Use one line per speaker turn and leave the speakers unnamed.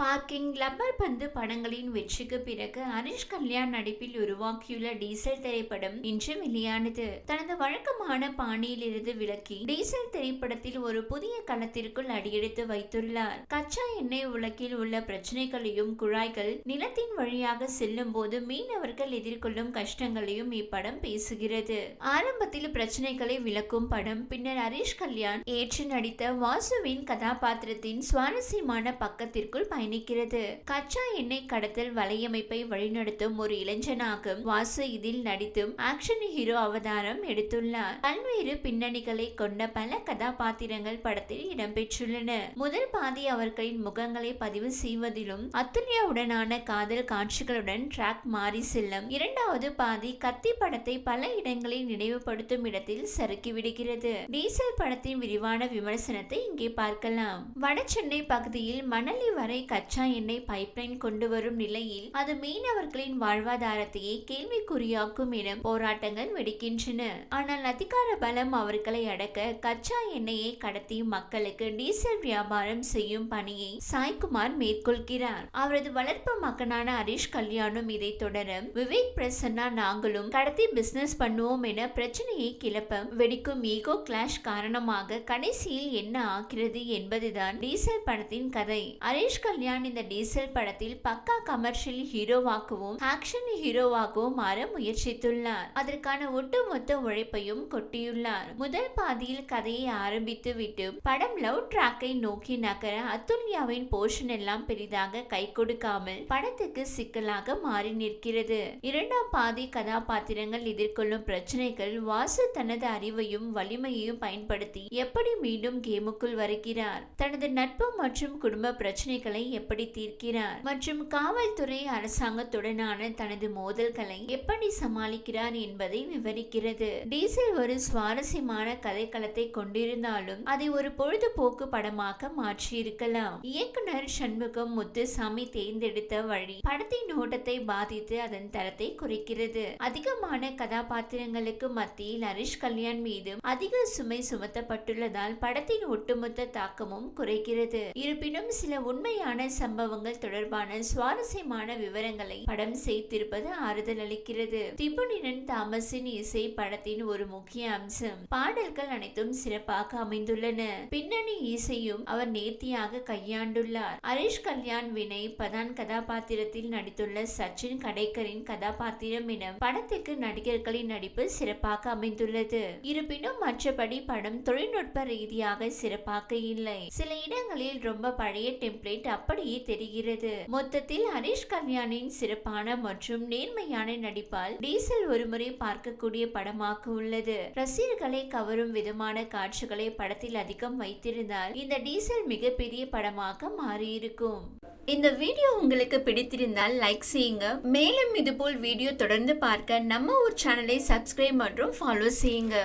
Parking rubber பந்து படங்களின் வெற்றிக்கு பிறகு ஹரிஷ் கல்யாண் நடிப்பில் உருவாக்கியுள்ள டீசல் திரைப்படம் இன்று வெளியானது. தனது வழக்கமான பாணியில் இருந்து விலக்கி டீசல் திரைப்படத்தில் ஒரு புதிய களத்திற்குள் அடியெடுத்து வைத்துள்ளார். கச்சா எண்ணெய் உலகில் உள்ள பிரச்சனைகளையும் குழாய்கள் நிலத்தின் வழியாக செல்லும் போது மீனவர்கள் எதிர்கொள்ளும் கஷ்டங்களையும் இப்படம் பேசுகிறது. ஆரம்பத்தில் பிரச்சனைகளை விளக்கும் படம் பின்னர் ஹரிஷ் கல்யாண் ஏற்று நடித்த வாசுவின் கதாபாத்திரத்தின் சுவாரஸ்யமான பக்கத்திற்குள் பயணிக்கிறது கச்சா எண்ணெய் கடத்தல் வலையமைப்பை வழிநடத்தும் ஒரு இளைஞனாகும் வாசு இதில் நடித்தும் ஆக்ஷன் ஹீரோ அவதாரம் எடுத்துள்ளார். பல்வேறு பின்னணிகளை கொண்ட பல கதாபாத்திரங்கள் படத்தில் இடம்பெற்றுள்ளன. முதல் பாதி அவர்களின் முகங்களை பதிவு செய்வதிலும் அத்துல்யாவுடனான காதல் காட்சிகளுடன் ட்ராக் மாறி செல்லும். இரண்டாவது பாதி கத்தி படத்தை பல இடங்களில் நினைவுபடுத்தும் இடத்தில் சறுக்கி விடுகிறது. டீசல் படத்தின் விரிவான விமர்சனத்தை இங்கே பார்க்கலாம். வடசென்னை பகுதியில் மணலி வரை கச்சா எண்ணெய் பைப்லைன் கொண்டு வரும் நிலையில் அது மீனவர்களின் வாழ்வாதாரத்தையே கேள்விக்குறியாக்கும் என போராட்டங்கள் வெடிக்கின்றன. ஆனால் அதிகார பலம் அவர்களை அடக்க கச்சா எண்ணெயை கடத்தி மக்களுக்கு டீசல் வியாபாரம் செய்யும் பணியை சாய்குமார் மேற்கொள்கிறார். அவரது வளர்ப்பு மகனான ஹரிஷ் கல்யாணும் இதை தொடர விவேக் பிரசன்னா நாங்களும் கடத்தி பிசினஸ் பண்ணுவோம் என பிரச்சனையை கிளப்ப வெடிக்கும் ஈகோ கிளாஷ் காரணமாக கடைசியில் என்ன ஆகிறது என்பதுதான் டீசல் படத்தின் கதை. ஹரிஷ் கல்யாண் இந்த டீசல் படத்தில் பக்கா கமர்ஷியல் ஹீரோவாகவும் ஆக்ஷன் ஹீரோவாகவும் மாற முயற்சித்துள்ளார். அதற்கான ஒட்டுமொத்த உழைப்பையும் கொட்டியுள்ளார். முதல் பாதியில் கதையை ஆரம்பித்து விட்டு படம் லவ் ட்ராக்கை நோக்கி நகர அத்துல்யாவின் போர்ஷன் எல்லாம் பெரிதாக கை கொடுக்காமல் படத்துக்கு சிக்கலாக மாறி நிற்கிறது. இரண்டாம் பாதி கதாபாத்திரங்கள் எதிர்கொள்ளும் பிரச்சனைகள் வாசு தனது அறிவையும் வலிமையையும் பயன்படுத்தி எப்படி மீண்டும் கேமுக்குள் வருகிறார்? தனது நட்பு மற்றும் குடும்ப பிரச்சனைகளை எப்படி தீர்க்கிறார்? மற்றும் காவல்துறை அரசாங்கத்துடனான தனது மோதல்களை எப்படி சமாளிக்கிறார் என்பதை விவரிக்கிறது. டீசல் ஒரு சுவாரஸ்யமான கதைக்களத்தை கொண்டிருந்தாலும் அதை ஒரு பொழுதுபோக்கு படமாக மாற்றியிருக்கலாம். இயக்குனர் சண்முகம் முத்துசாமி தேர்ந்தெடுத்த வழி படத்தின் ஓட்டத்தை பாதித்து அதன் தரத்தை குறைக்கிறது. அதிகமான கதாபாத்திரங்களுக்கு மத்தியில் ஹரிஷ் கல்யாண் மீது அதிக சுமை சுமத்தப்பட்டுள்ளதால் படத்தின் ஒட்டுமொத்த தாக்கமும் குறைக்கிறது இருப்பினும் சில உண்மையான சம்பவங்கள் தொடர்பான சுவாரஸ்யமான விவரங்களை படம் செய்திருப்பது ஆறுதல் அளிக்கிறது. திபுனிடன் தாமஸின் இசை படத்தின் ஒரு முக்கிய அம்சம் பாடல்கள் அனைத்தும் சிறப்பாக அமைந்துள்ளன. பின்னணி இசையும் அவர் நேர்த்தியாக கையாண்டுள்ளார். ஹரிஷ் கல்யாண் வினய் பதான் கதாபாத்திரத்தில் நடித்துள்ள சச்சின் கடைக்கரின் கதாபாத்திரம் என படத்திற்கு நடிகர்களின் நடிப்பு சிறப்பாக அமைந்துள்ளது. இருப்பினும் மற்றபடி படம் தொழில்நுட்ப ரீதியாக சிறப்பாக இல்லை. சில இடங்களில் ரொம்ப பழைய டெம்ப்ளேட் அப்படியே தெரிகிறது. மொத்தத்தில் ஹரிஷ் கல்யாணின் சிறப்பான மற்றும் நேர்மையான நடிப்பால் டீசல் ஒருமுறை பார்க்கக்கூடிய படமாக உள்ளது. ரசிகர்களை கவரும் விதமான காட்சிகளை படத்தில் அதிகம் வைத்திருந்தால் இந்த டீசல் மிகப்பெரிய படமாக மாறியிருக்கும். இந்த வீடியோ உங்களுக்கு பிடித்திருந்தால் லைக் செய்யுங்க. மேலும் இதுபோல் வீடியோ தொடர்ந்து பார்க்க நம்ம ஒரு சேனலை சப்ஸ்கிரைப் மற்றும் ஃபாலோ செய்யுங்க.